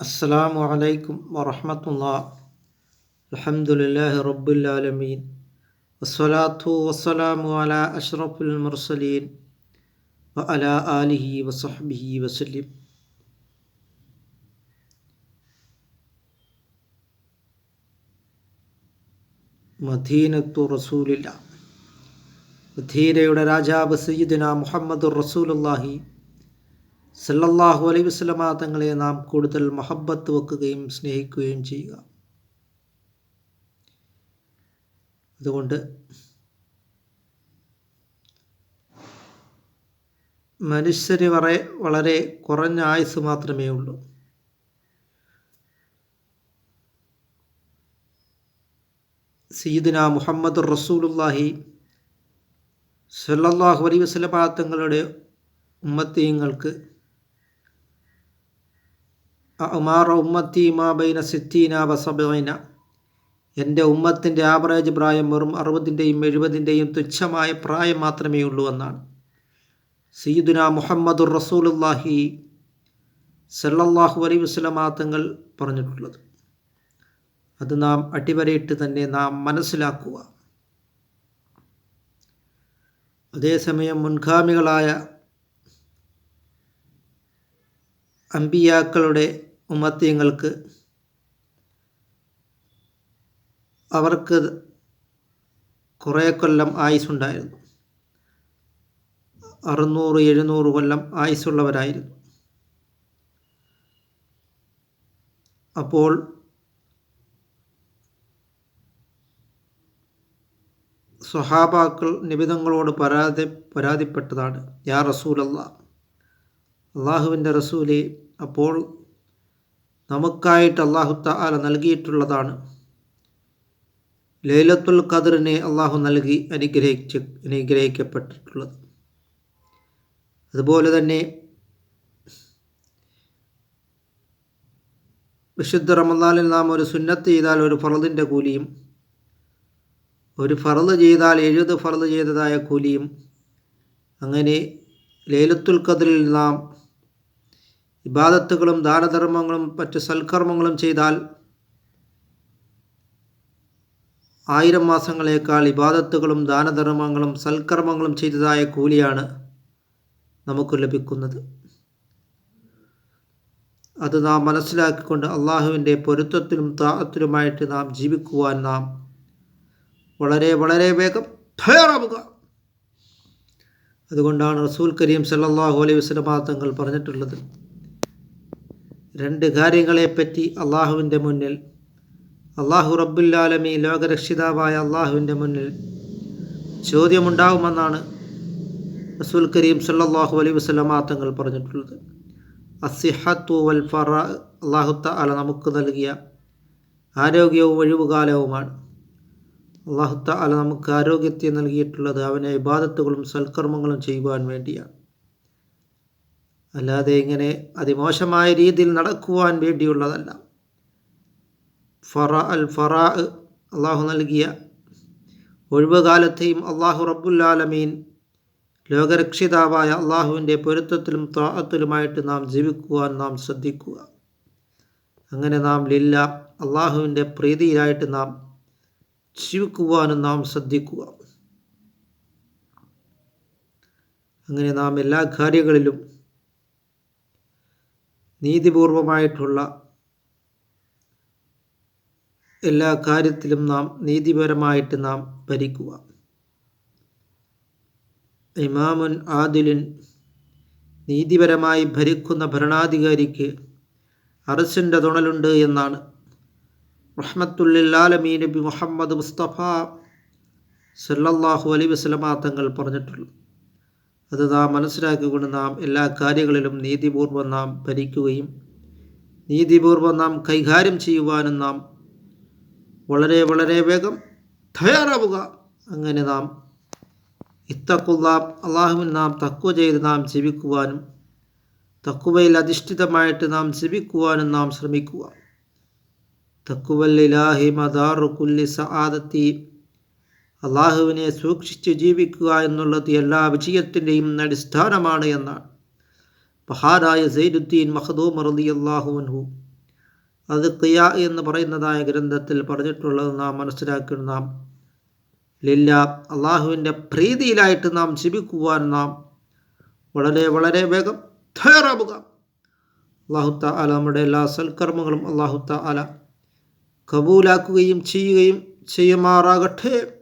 السلام عليكم ورحمة الله الحمد لله رب العالمين والصلاة والسلام على أشرف المرسلين وعلى آله وصحبه وسلم മദീനത്തു റസൂലില്ല മദീനയുടെ രാജാവ് സയ്യിദിന മുഹമ്മദ് റസൂലുല്ലാഹി സല്ലല്ലാഹു അലൈഹി വസല്ലമ തങ്ങളെ നാം കൂടുതൽ മഹബത്ത് വെക്കുകയും സ്നേഹിക്കുകയും ചെയ്യുക. അതുകൊണ്ട് മനുഷ്യന് വരെ വളരെ കുറഞ്ഞ ആയുസ് മാത്രമേ ഉള്ളൂ. സീദന മുഹമ്മദ് റസൂലുല്ലാഹി സല്ലല്ലാഹു അലൈഹി വസല്ലമ തങ്ങളുടെ ഉമ്മത്തീങ്ങൾക്ക് അമാറ ഉമ്മത്തി മാബൈന സിത്തീന വസബൈന എന്റെ ഉമ്മത്തിന്റെ ആവറേജ് പ്രായം വെറും അറുപതിന്റെയും എഴുപതിന്റെയും തുച്ഛമായ പ്രായം മാത്രമേ ഉള്ളൂ എന്നാണ്. സീദുന മുഹമ്മദുർ റസൂലുല്ലാഹി സല്ലല്ലാഹു അലൈഹി വസ്ലമാങ്ങൾ പറഞ്ഞിട്ടുള്ളത്. അത് നാം അടിവരയിട്ട് തന്നെ നാം മനസ്സിലാക്കുക. അതേസമയം മുൻഗാമികളായ അമ്പിയാക്കളുടെ ഉമ്മത്യങ്ങൾക്ക് അവർക്ക് കുറേ കൊല്ലം ആയുസ്സുണ്ടായിരുന്നു. അറുന്നൂറ് എഴുന്നൂറ് കൊല്ലം ആയുസ്സുള്ളവരായിരുന്നു. അപ്പോൾ സ്വഹാബാക്കൾ നിബിതങ്ങളോട് പരാതി പരാതിപ്പെട്ടതാണ് യാ റസൂലല്ല അള്ളാഹുവിന്റെ റസൂലെ അപ്പോൾ നമുക്കായിട്ട് അള്ളാഹു താല നൽകിയിട്ടുള്ളതാണ്. ലൈലത്തുൽ ഖദറിനെ അള്ളാഹു നൽകി അനുഗ്രഹിച്ച് അനുഗ്രഹിക്കപ്പെട്ടിട്ടുള്ളത്. അതുപോലെ തന്നെ വിശുദ്ധ റമദാനിൽ നാം ഒരു സുന്നത്ത് ചെയ്താൽ ഒരു ഫറദിന്റെ കൂലിയും ഒരു ഫറദ് ചെയ്താൽ എഴുപത് ഫറദ് ചെയ്തതായ കൂലിയും അങ്ങനെ ലൈലത്തുൽ ഖദറിൽ നാം ഇബാദത്തുകളും ദാനധർമ്മങ്ങളും മറ്റ് സൽക്കർമ്മങ്ങളും ചെയ്താൽ ആയിരം മാസങ്ങളേക്കാൾ ഇബാദത്തുകളും ദാനധർമ്മങ്ങളും സൽക്കർമ്മങ്ങളും ചെയ്തതായ കൂലിയാണ് നമുക്ക് ലഭിക്കുന്നത്. അത് നാം മനസ്സിലാക്കിക്കൊണ്ട് അള്ളാഹുവിന്റെ പൊരുത്തത്തിലും താത്തിലുമായിട്ട് നാം ജീവിക്കുവാൻ നാം വളരെ വളരെ വേഗം തയ്യാറാവുക. അതുകൊണ്ടാണ് റസൂൽ കരീം സല്ലാഹു അലൈഹി വസ്ലമാ തങ്ങൾ പറഞ്ഞിട്ടുള്ളത്. രണ്ട് കാര്യങ്ങളെപ്പറ്റി അള്ളാഹുവിന്റെ മുന്നിൽ അള്ളാഹു റബ്ബുല്ലാലമി ലോകരക്ഷിതാവായ അള്ളാഹുവിന്റെ മുന്നിൽ ചോദ്യമുണ്ടാകുമെന്നാണ് റസൂൽ കരീം സല്ലാഹു അലൈ വസ്ലമാ തങ്ങൾ പറഞ്ഞിട്ടുള്ളത്. അസിഹത്തു വൽ ഫറ അള്ളാഹുത്ത അല നമുക്ക് നൽകിയ ആരോഗ്യവും ഒഴിവുകാലവുമാണ്. അള്ളാഹുത്ത അല നമുക്ക് ആരോഗ്യത്തെ നൽകിയിട്ടുള്ളത് അവനെ ഇബാദത്തുകളും സൽക്കർമ്മങ്ങളും ചെയ്യുവാൻ വേണ്ടിയാണ്. അല്ലാതെ ഇങ്ങനെ അതിമോശമായ രീതിയിൽ നടക്കുവാൻ വേണ്ടിയുള്ളതല്ല. ഫറ അൽ ഫറ അള്ളാഹു നൽകിയ ഒഴിവുകാലത്തെയും അള്ളാഹു റബ്ബുല്ലാലമീൻ ലോകരക്ഷിതാവായ അള്ളാഹുവിന്റെ പൊരുത്തത്തിലും താഹത്തിലുമായിട്ട് നാം ജീവിക്കുവാൻ നാം ശ്രദ്ധിക്കുക. അങ്ങനെ നാം ലില്ല അള്ളാഹുവിന്റെ പ്രീതിയിലായിട്ട് നാം ജീവിക്കുവാനും നാം ശ്രദ്ധിക്കുക. അങ്ങനെ നാം എല്ലാ കാര്യങ്ങളിലും നീതിപൂർവമായിട്ടുള്ള എല്ലാ കാര്യത്തിലും നാം നീതിപരമായിട്ട് നാം ഭരിക്കുക. ഇമാമുൻ ആദിലിൻ നീതിപരമായി ഭരിക്കുന്ന ഭരണാധികാരിക്ക് അറസിന്റെ തുണലുണ്ട് എന്നാണ്. റഹ്മത്തുല്ലാലമീ നബി മുഹമ്മദ് മുസ്തഫ സല്ലാഹു അലൈ വസ്ലമാ തങ്ങൾ പറഞ്ഞിട്ടുള്ളൂ അത് നാം മനസ്സിലാക്കിക്കൊണ്ട് നാം എല്ലാ കാര്യങ്ങളിലും നീതിപൂർവം നാം ഭരിക്കുകയും നീതിപൂർവം നാം കൈകാര്യം ചെയ്യുവാനും നാം വളരെ വളരെ വേഗം തയ്യാറാവുക. അങ്ങനെ നാം ഇത്തക്കുള്ള അള്ളാഹുവിൻ നാം തക്കുവ ചെയ്ത് നാം ജീവിക്കുവാനും തക്കുവയിൽ അധിഷ്ഠിതമായിട്ട് നാം ജീവിക്കുവാനും നാം ശ്രമിക്കുക. തക്കുവല്ലിലാഹി മദാറു കുല്ലി സആദത്തി അള്ളാഹുവിനെ സൂക്ഷിച്ച് ജീവിക്കുക എന്നുള്ളത് എല്ലാ വിജയത്തിന്റെയും അടിസ്ഥാനമാണ് എന്നാണ്. മഹാരായ സൈനുദ്ദീൻ മഹദൂം റലി അള്ളാഹുവൻഹു അത് ഖിയ എന്ന് പറയുന്നതായ ഗ്രന്ഥത്തിൽ പറഞ്ഞിട്ടുള്ളത് നാം മനസ്സിലാക്കുന്ന നാം ലില്ല അള്ളാഹുവിന്റെ പ്രീതിയിലായിട്ട് നാം ജീവിക്കുവാൻ നാം വളരെ വളരെ വേഗം തയ്യാറാവുക. അള്ളാഹു അല നമ്മുടെ എല്ലാ സൽക്കർമ്മങ്ങളും അള്ളാഹു അല കബൂലാക്കുകയും ചെയ്യുകയും ചെയ്യുമാറാകട്ടെ.